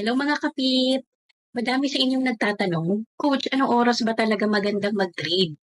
Hello mga kapit! Madami sa inyong nagtatanong, Coach, anong oras ba talaga magandang mag-trade?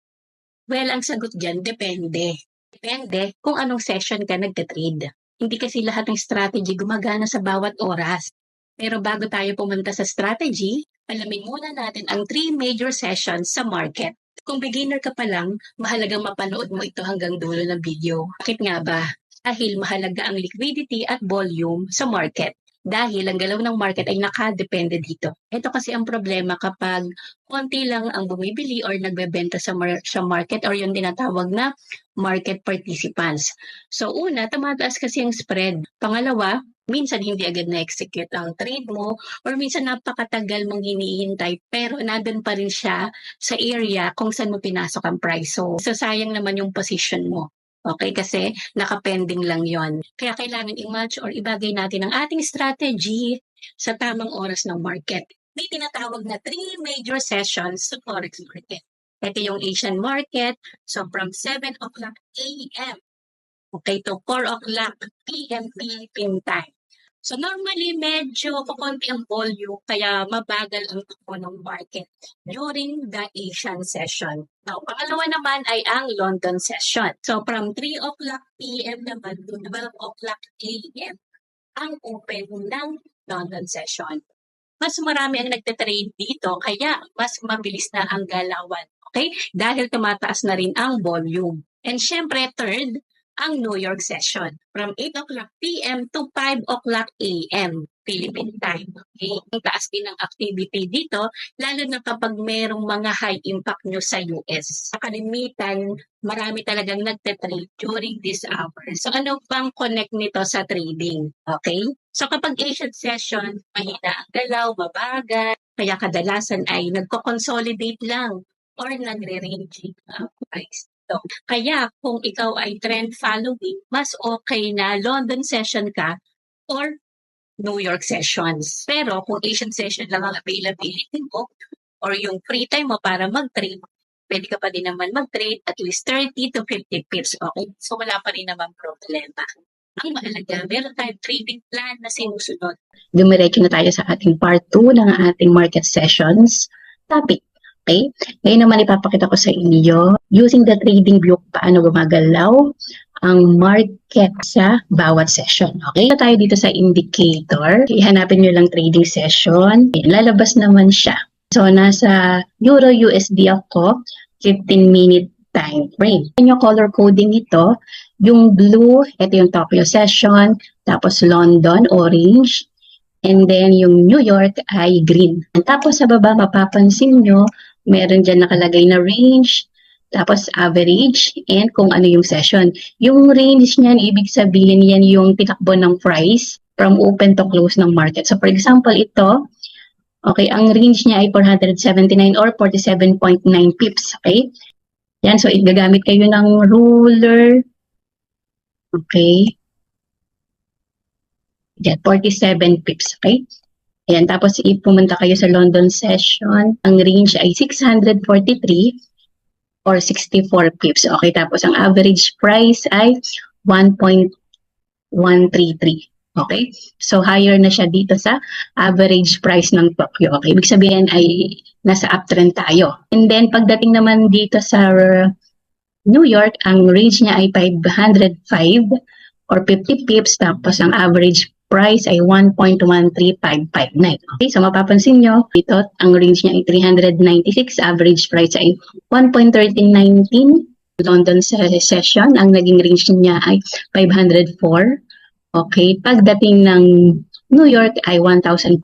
Well, ang sagot dyan, depende. Depende kung anong session ka nagte-trade. Hindi kasi lahat ng strategy gumagana sa bawat oras. Pero bago tayo pumunta sa strategy, alamin muna natin ang three major sessions sa market. Kung beginner ka pa lang, mahalagang mapanood mo ito hanggang dulo ng video. Bakit nga ba? Dahil mahalaga ang liquidity at volume sa market dahil ang galaw ng market ay nakadepende dito. Ito kasi ang problema kapag konti lang ang bumibili or nagbebenta sa, mar- sa market or yung tinatawag na market participants. So una, tumataas kasi ang spread. Pangalawa, minsan hindi agad na-execute ang trade mo or minsan napakatagal mong hinihintay pero nandun pa rin siya sa area kung saan mo pinasok ang price. So, sasayang naman yung position mo. Okay, kasi nakapending lang yon. Kaya kailangan i-match or ibagay natin ang ating strategy sa tamang oras ng market. May tinatawag na three major sessions sa forex market. Ito yung Asian market. So from 7 o'clock a.m. Okay, to 4 o'clock p.m. Philippine time. So normally medyo kukunti ang volume kaya mabagal ang takbo ng market during the Asian session. Now, pangalawa naman ay ang London session. So from 3 o'clock p.m. naman to 12 o'clock a.m. ang open ng London session. Mas marami ang nagte-trade dito kaya mas mabilis na ang galawan. Okay? Dahil tumataas na rin ang volume. And syempre, third, ang New York session from 8 o'clock p.m. to 5 o'clock a.m. Philippine time. Okay? Ang taas din ng activity dito, lalo na kapag merong mga high impact nyo sa US. Sa kalimitan, marami talagang nagte-trade during this hour. So ano bang connect nito sa trading? Okay? So kapag Asian session, mahina ang galaw, mabagal, kaya kadalasan ay nagko-consolidate lang or nagre-ranging ang price. So, kaya kung ikaw ay trend following, mas okay na London session ka or New York sessions. Pero kung Asian session lang ang availability mo or yung free time mo para mag-trade, pwede ka pa din naman mag-trade at least 30 to 50 pips. Okay? So wala pa rin naman problema. Ang mahalaga, meron tayong trading plan na sinusunod. Dumiretso na tayo sa ating part 2 ng ating market sessions topic. Okay? Ngayon naman ipapakita ko sa inyo using the trading view paano gumagalaw ang market sa bawat session. Okay? Na tayo dito sa indicator. Ihanapin nyo lang trading session. Lalabas naman siya. So, nasa Euro USD ako, 15 minute time frame. Yung color coding ito, yung blue, ito yung Tokyo session, tapos London, orange, and then yung New York ay green. Tapos sa baba, mapapansin nyo, meron dyan nakalagay na range, tapos average, and kung ano yung session. Yung range niyan, ibig sabihin yan yung tinakbo ng price from open to close ng market. So for example, ito, okay, ang range niya ay 479 or 47.9 pips, okay? Yan, so gagamit kayo ng ruler, okay? Yan, 47 pips, okay? Ayan, tapos ipumunta kayo sa London session. Ang range ay 643 or 64 pips. Okay, tapos ang average price ay 1.133. Okay? So, higher na siya dito sa average price ng Tokyo. Okay? Ibig sabihin ay nasa uptrend tayo. And then, pagdating naman dito sa New York, ang range niya ay 505 or 50 pips. Tapos, ang average price ay 1.13559. Okay, so mapapansin nyo, dito ang range niya ay 396, average price ay 1.1319. London session, ang naging range niya ay 504. Okay, pagdating ng New York ay 1,045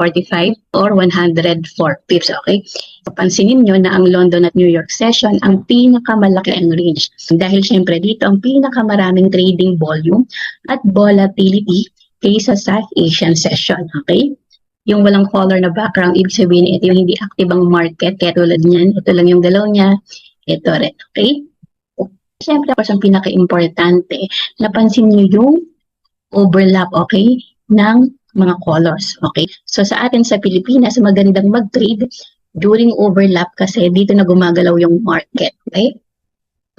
or 104 pips. Okay? Pansinin nyo na ang London at New York session ang pinakamalaki ang range. Dahil syempre dito ang pinakamaraming trading volume at volatility kaysa sa Asian session. Okay? Yung walang color na background, ibig sabihin ito yung hindi active ang market. Kaya tulad niyan, ito lang yung galaw niya, ito rin. Okay? Siyempre, ako ang pinaka-importante, napansin niyo yung overlap, okay, ng mga colors. Okay? So sa atin sa Pilipinas, magandang mag-trade during overlap kasi dito na gumagalaw yung market. Okay?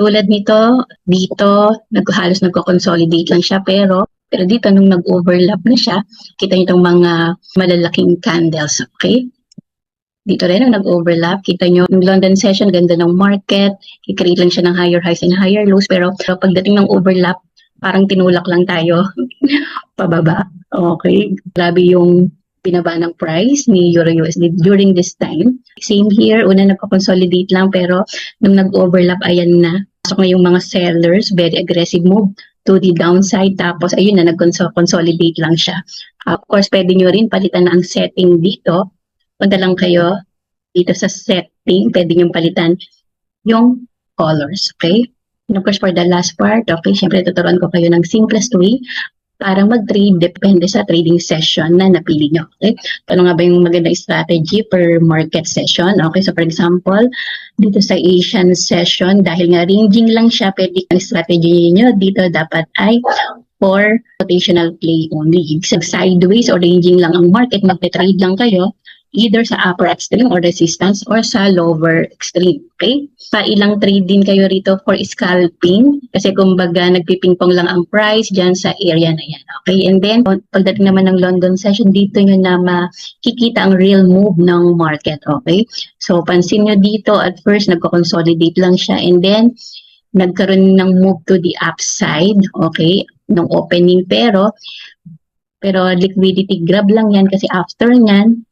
Tulad nito, dito, nag halos nagko-consolidate lang siya pero Pero dito, nung nag-overlap na siya, kita niyo itong mga malalaking candles, okay? Dito rin, nung nag-overlap, kita nyo, yung London session, ganda ng market, i-create lang siya ng higher highs and higher lows, pero pagdating ng overlap, parang tinulak lang tayo pababa. Okay, grabe yung binaba ng price ni Euro USD during this time. Same here, una nagko-consolidate lang pero nung nag-overlap, ayan na. Pasok na yung mga sellers, very aggressive move to the downside. Tapos ayun na, nag-consolidate lang siya. of course, pwede nyo rin palitan na ang setting dito. Punta lang kayo dito sa setting, pwede nyo palitan yung colors, okay? And of course, for the last part, okay, syempre tuturuan ko kayo ng simplest way para mag-trade depende sa trading session na napili nyo. Okay? Ano nga ba yung magandang strategy per market session? Okay, so for example, dito sa Asian session, dahil nga ranging lang siya, pwede ang strategy niyo dito dapat ay for rotational play only. Ibig sideways or ranging lang ang market, magte-trade lang kayo either sa upper extreme or resistance or sa lower extreme. Okay? Pa ilang trade din kayo rito for scalping kasi kumbaga nagpipingpong lang ang price dyan sa area na yan. Okay? And then, pagdating naman ng London session, dito nyo na makikita ang real move ng market. Okay? So, pansin nyo dito, at first, nagko-consolidate lang siya and then, nagkaroon ng move to the upside. Okay? Nung opening pero, pero liquidity grab lang yan kasi after nyan,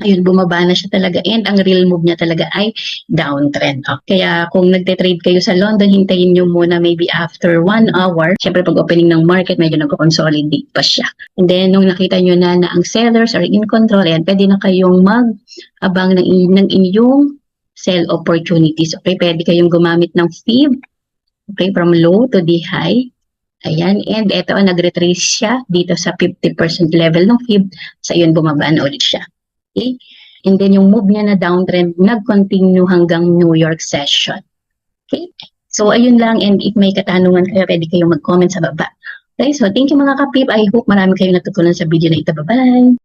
ayun, bumaba na siya talaga and ang real move niya talaga ay downtrend. Okay. Kaya kung nagte-trade kayo sa London, hintayin nyo muna maybe after one hour. Siyempre pag opening ng market, medyo nagko-consolidate pa siya. And then nung nakita nyo na na ang sellers are in control, ayan, pwede na kayong mag-abang ng, ng inyong sell opportunities. Okay, pwede kayong gumamit ng FIB, okay, from low to the high. Ayan, and ito, nag-retrace siya dito sa 50% level ng FIB. Sa yun, bumaba na ulit siya. And then yung move niya na downtrend, nag-continue hanggang New York session. Okay? So, ayun lang. And if may katanungan kayo, pwede kayong mag-comment sa baba. Okay? So, thank you mga kapip. I hope marami kayong natutunan sa video na ito. Bye-bye!